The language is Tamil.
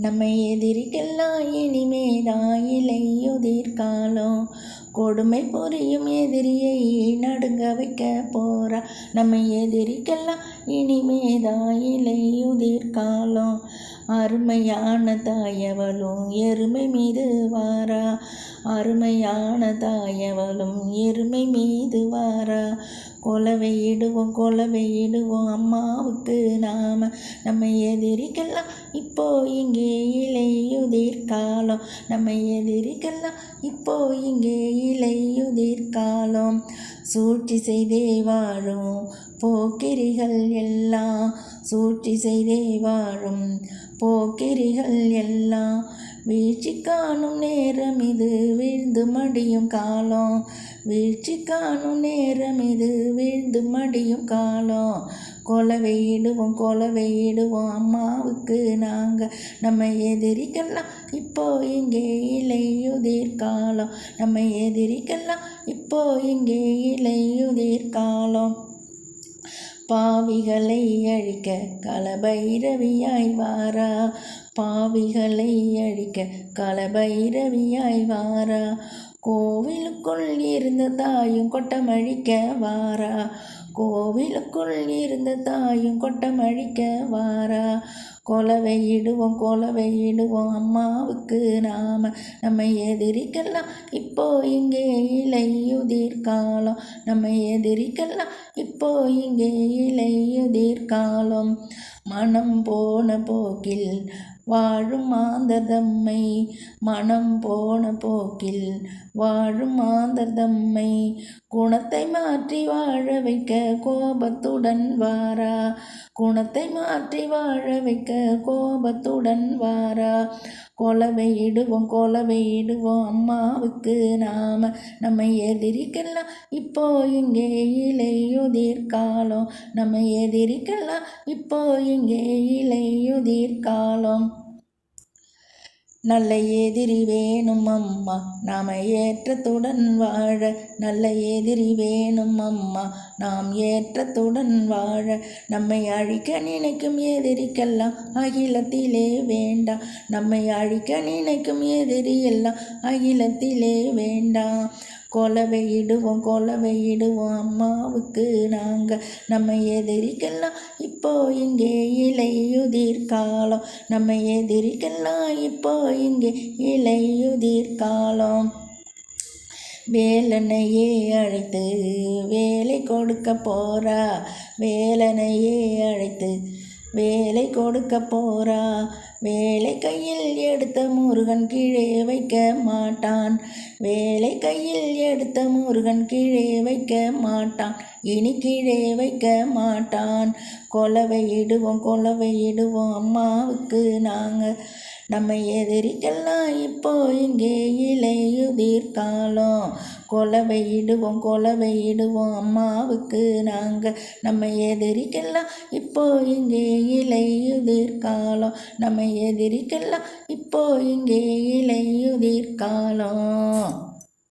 நம்மை எதிரிக்கெல்லாம் இனிமேதாயிலையுதிர்காலம் கொடுமை புரியும் எதிரியை நடுங்க வைக்க போறா. நம்மை எதிரிக்கெல்லாம் இனிமேதான் இலையுதிர் காலம் அருமையான தாயவளும் எருமை மீது வாரா. அருமையான தாயவளும் எருமை மீது வாரா. கொலவை இடுவோம் கொலவை இடுவோம் அம்மாவுக்கு நாம. நம்ம எதிரிக்கெல்லாம் இப்போ இங்கே இலையுதிர் காலம். நம்ம எதிரிக்கெல்லாம் இப்போ இங்கே இலையுதிர் காலம். சூழ்ச்சி செய்தே வாழும் போக்கிரிகள் எல்லாம் சூழ்ச்சி செய்தே வாழும். போக்கிரிகள் எல்லாம் வீழ்ச்சி காணும் நேரம் இது வீழ்ந்து மடியும் காலம். வீழ்ச்சி காணும் நேரம் இது வீழ்ந்து மடியும் காலம். கொலவையிடுவோம் கொலவையிடுவோம் அம்மாவுக்கு நாங்கள் நம்ம எதிரிக்கெல்லாம் இப்போ இங்கே இலையுதிர் காலம். நம்ம எதிரிக்கெல்லாம் இப்போ இங்கே இலையுதிர் காலம். பாவிகளை அழிக்க களபைரவியாய் வாரா. பாவிகளை அழிக்க களபைரவியாய் வாரா. கோவிலுக்குள் இருந்த தாயும் கொட்டமழிக்க வாரா. கோவிலுக்குள் இருந்த தாயும் கொட்டமழிக்க வாரா. கொலவை இடுவோம் கொலவை இடுவோம். அம்மாவுக்கு நாம நம்ம எதிரிக்கெல்லாம் இப்போ இங்கே இலையுதிர் காலம் நம்ம எதிரிக்கெல்லாம் இப்போ இங்கே இலையுதிர் காலம் மனம் போன போக்கில் வாழும் மாந்தர்தம்மை மனம் போன போக்கில். வாழும் மாந்தர்தம்மை குணத்தை மாற்றி வாழ வைக்க கோபத்துடன் வாரா. குணத்தை மாற்றி வாழ வைக்க கோபத்துடன் வாரா. கொலவை இடுவோம் இடுவோம். அம்மாவுக்கு நாம நம்ம எதிரிக்கெல்லாம் இப்போ இங்கே இலையுதிர்காலம் நம்ம எதிரிக்கெல்லாம் இப்போ இங்கே இலையுதிர்காலம் நல்ல எதிரி வேணும் அம்மா நாம ஏற்றத்துடன் வாழ நல்ல எதிரி வேணும் அம்மா நாம் ஏற்றத்துடன் வாழ நம்மை அழிக்க நினைக்கும் எதிரிக்கெல்லாம் அகிலத்திலே வேண்டாம் நம்மை அழிக்க நினைக்கும் எதிரி எல்லாம் அகிலத்திலே வேண்டாம் கொலவையிடுவோம் இடுவோம் இடுவோம் அம்மாவுக்கு நாங்கள் நம்ம எதிரிக்கெல்லாம் இப்போ இங்கே இலையுதிர் காலம். நம்ம எதிரிக்கெல்லாம் இப்போ இங்கே இலையுதிர் காலம். வேலனையே அழைத்து வேலை கொடுக்க போறா. வேலனையே அழைத்து வேலை கொடுக்க போறா. வேலை கையில் எடுத்த முருகன் கீழே வைக்க மாட்டான். வேலை கையில் எடுத்த முருகன் கீழே வைக்க மாட்டான். இனி கீழே வைக்க மாட்டான். கொலவை இடுவோம் கொலவை இடுவோம் அம்மாவுக்கு நாங்கள் நம்ம எதிரிக்கெல்லாம் இப்போ இங்கே இலையுதிர் காலம். கொலவையிடுவோம் அம்மாவுக்கு நாங்கள் நம்ம எதிரிக்கெல்லாம் இப்போ இங்கே இலையுதிர் காலம். நம்ம எதிரிக்கெல்லாம் இப்போ இங்கே இலையுதிர் காலம்.